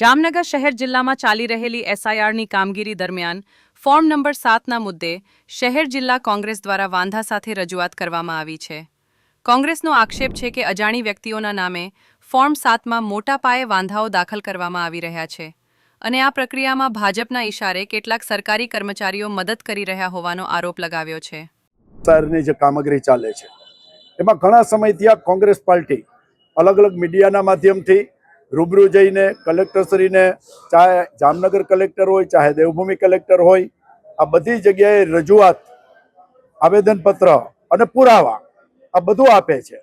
જામનગર શહેર જિલ્લામાં ચાલી રહેલી એસઆઈઆરની કામગીરી દરમિયાન ફોર્મ નંબર સાતના મુદ્દે શહેર જિલ્લા કોંગ્રેસ દ્વારા વાંધા સાથે રજૂઆત કરવામાં આવી છે. કોંગ્રેસનો આક્ષેપ છે કે અજાણી વ્યક્તિઓના નામે ફોર્મ સાતમાં મોટા પાયે વાંધાઓ દાખલ કરવામાં આવી રહ્યા છે અને આ પ્રક્રિયામાં ભાજપના ઇશારે કેટલાક સરકારી કર્મચારીઓ મદદ કરી રહ્યા હોવાનો આરોપ લગાવ્યો છે. શહેરની જે કામગીરી ચાલે છે, એમાં ઘણા સમયથી આ કોંગ્રેસ પાર્ટી અલગ અલગ મીડિયાના માધ્યમથી રૂબરૂ જઈને કલેક્ટરશ્રીને, ચાહે જામનગર કલેક્ટર હોય, ચાહે દેવભૂમિ કલેક્ટર હોય, આ બધી જગ્યાએ રજૂઆત, આવેદનપત્ર અને પુરાવા આ બધું આપે છે.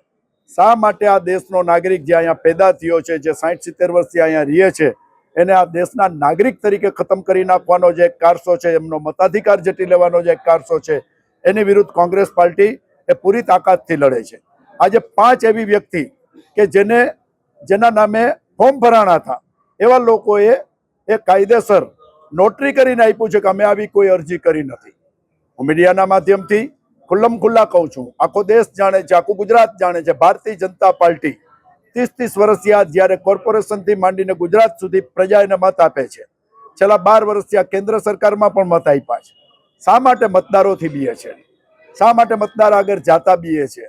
શા માટે આ દેશનો નાગરિક જે અહીંયા પેદા થયો છે, જે સાઠ સિત્તેર વર્ષથી અહીંયા રહે છે, એને આ દેશના નાગરિક તરીકે ખતમ કરી નાખવાનો જે એક કારસો છે, એમનો મતાધિકાર જટી લેવાનો જે એક કારસો છે, એની વિરુદ્ધ કોંગ્રેસ પાર્ટી એ પૂરી તાકાતથી લડે છે. આજે પાંચ એવી વ્યક્તિ કે જેને, જેના નામે ફોર્મ ભરાણા હતા એવા લોકોએ એ કાયદેસર નોટરી કરીને આપ્યું છે કે અમે આવી કોઈ અરજી કરી નથી. હું મીડિયાના માધ્યમથી ખુલ્લમ ખુલ્લા કહું છું, આખો દેશ જાણે છે, આખું ગુજરાત જાણે છે, ભારતીય જનતા પાર્ટી ત્રીસ ત્રીસ વર્ષથી આ જ્યારે કોર્પોરેશનથી માંડીને ગુજરાત સુધી પ્રજા એને મત આપે છે. છેલ્લા બાર વર્ષથી આ કેન્દ્ર સરકારમાં પણ મત આપ્યા છે. શા માટે મતદારોથી બીએ છે? શા માટે મતદાર આગળ જાતા બીએ છે?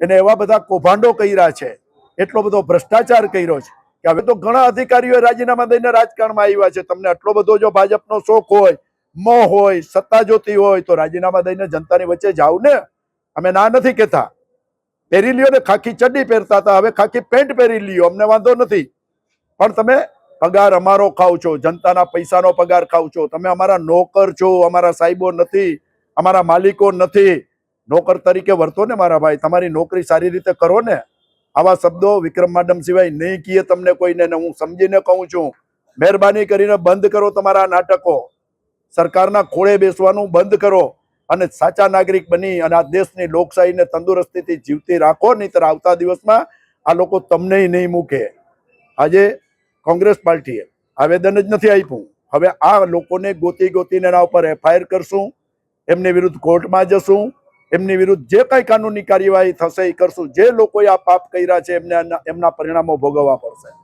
એને એવા બધા કૌભાંડો કર્યા છે, એટલો બધો ભ્રષ્ટાચાર કર્યો છે. કે હવે તો ઘણા અધિકારીઓ રાજીનામા દઈને રાજકારણમાં આવ્યા છે. તમને આટલો બધો જો ભાજપનો શોખ હોય, મોહ હોય, સત્તા જોતી હોય, તો રાજીનામા દઈને જનતાની વચ્ચે જાવ ને. અમે ના નથી કહેતા. પહેરી લ્યો ને, ખાખી ચડ્ડી પહેરતા હતા. હવે ખાખી પેન્ટ પહેરી લ્યો, અમને વાંધો નથી. પણ તમે પગાર અમારો ખાવ છો, જનતાના પૈસાનો પગાર ખાવ છો. તમે અમારા નોકર છો, અમારા સાહેબો નથી, અમારા માલિકો નથી. નોકર તરીકે વર્તો ને મારા ભાઈ. તમારી નોકરી સારી રીતે કરો ને. આવા શબ્દો વિક્રમ માડમ સિવાય નહીં કીએ તમને કોઈને હું સમજીને કહું છું. મહેરબાની કરીને બંધ કરો તમારા નાટકો. સરકારના ખોળે બેસવાનું બંધ કરો અને સાચા નાગરિક બની અને આ દેશની લોકશાહીને તંદુરસ્તીથી જીવતી રાખો, નહીંતર આવતા દિવસમાં આ લોકો તમને નહીં મૂકે. આજે કોંગ્રેસ પાર્ટીએ આવેદન જ નથી આપ્યું. હવે આ લોકોને ગોતી ગોતીને એના ઉપર એફઆઈઆર કરશું. એમની વિરુદ્ધ કોર્ટમાં જશું. એમની વિરુદ્ધ જે કઈ કાનૂની કાર્યવાહી થશે, એ કરશું. જે લોકોએ આ પાપ કર્યા છે, એમને એમના પરિણામો ભોગવવા પડશે.